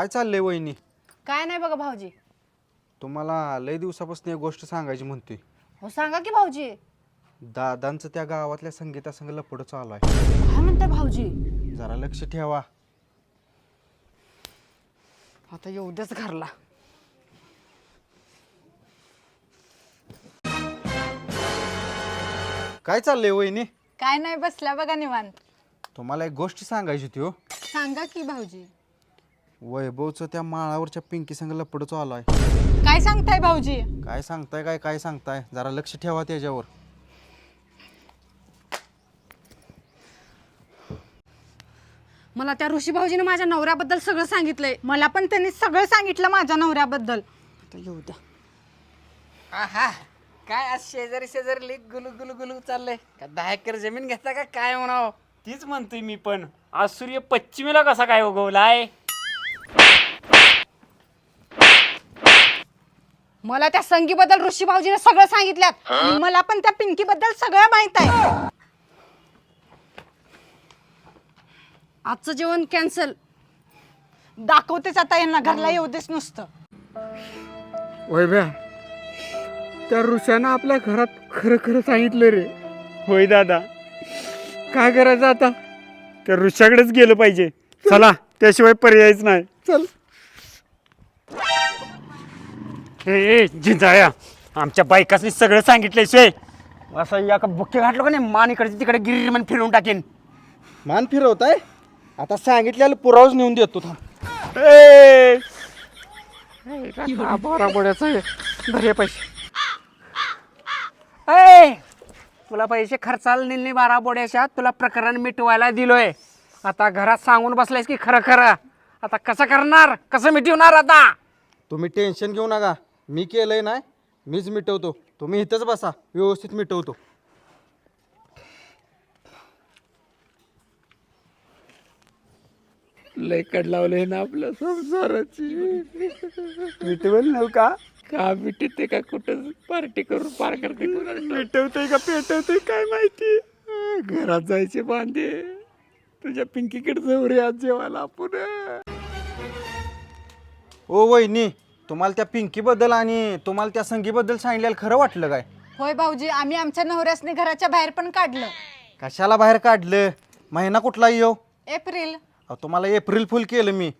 काय चाललंय वहिनी? काय नाही बघा भाऊजी. तुम्हाला लय दिवसापासून एक गोष्ट सांगायची म्हणतोय. हो सांगा की भाऊजी. दादांचं त्या गावातल्या संगीतासंग लपड चालू आहे. काय म्हणताय भाऊजी? जरा लक्ष ठेवा. आता येऊ देच घरला. काय चाललंय वहिनी? काय नाही बसल्या बघा निवांत. तुम्हाला एक गोष्ट सांगायची होती हो. सांगा की भाऊजी. वैभवचं त्या माळावरच्या पिंकी संग लपड चालू आहे. काय सांगताय भाऊजी? काय सांगताय काय काय सांगताय? जरा लक्ष ठेवा त्याच्यावर. मला त्या ऋषी भाऊजीने माझ्या नवऱ्याबद्दल सगळं सांगितलंय. मला पण त्यांनी सगळं सांगितलं माझ्या नवऱ्याबद्दल. आता येऊ द्या. आहा काय आज शेजारी शेजारी लई गुलू गुलू गुलू चाललंय? का दहा एकर जमीन घेता का काय म्हणावं? तीच म्हणतोय मी पण. आज सूर्य पश्चिमेला कसा काय उगवलाय? मला त्या संगीबद्दल ऋषी भाऊजीने सगळं सांगितल्यात. आणि मला पण त्या पिंकी बद्दल सगळं माहीत आहे. आजचं जेवण कॅन्सल दाखवतेच आता यांना घरला येऊ देच नुसतं. वैभ्या त्या ऋषानं आपल्या घरात खरं खरं सांगितलं रे. होय दादा. काय करायचं आता? त्या ऋषाकडेच गेलं पाहिजे. चला त्याशिवाय पर्यायच नाही. चल. ए ए जिंजाया आमच्या बायकासनी सगळं सांगितलंय सोय असं या का बुक्के घातलं का नाही? मान इकडे तिकडे गिरी म्हणून फिरवून टाकेन. मान फिरवताय? आता सांगितलेलं पुरावाच नेऊन देतो थांब. ए. बारा बोड्याचं भरे पैसे ए तुला पैसे खर्चाला नेले बारा बोड्याच्या तुला प्रकरण मिटवायला दिलोय. आता घरात सांगून बसलायस की खरं खरं? आता कसं करणार? कसं मिटवणार आता? तुम्ही टेन्शन घेऊ नका. मी केलंय ना मीच मिटवतो. तुम्ही इथंच बसा व्यवस्थित मिटवतो. लय कड लावलंय ना आपल्या संसाराची. मिटवेल नव का? का मिटते का कुठं? पार्टी करून पार करते मिटवते का पेटवते काय माहिती? घरात जायचे बांधे. तुझ्या पिंकीकडे जाऊ रे आज जेवायला आपण. ओ वहिनी तुम्हाला त्या पिंकीबद्दल आणि तुम्हाला त्या संगीबद्दल सांगितलेलं खरं वाटलं काय? होय भाऊजी आम्ही आमच्या नवऱ्यासने घराच्या बाहेर पण काढलं. कशाला बाहेर काढलं? महिना कुठला येऊ एप्रिल. अहो, तुम्हाला एप्रिल फुल केलं मी.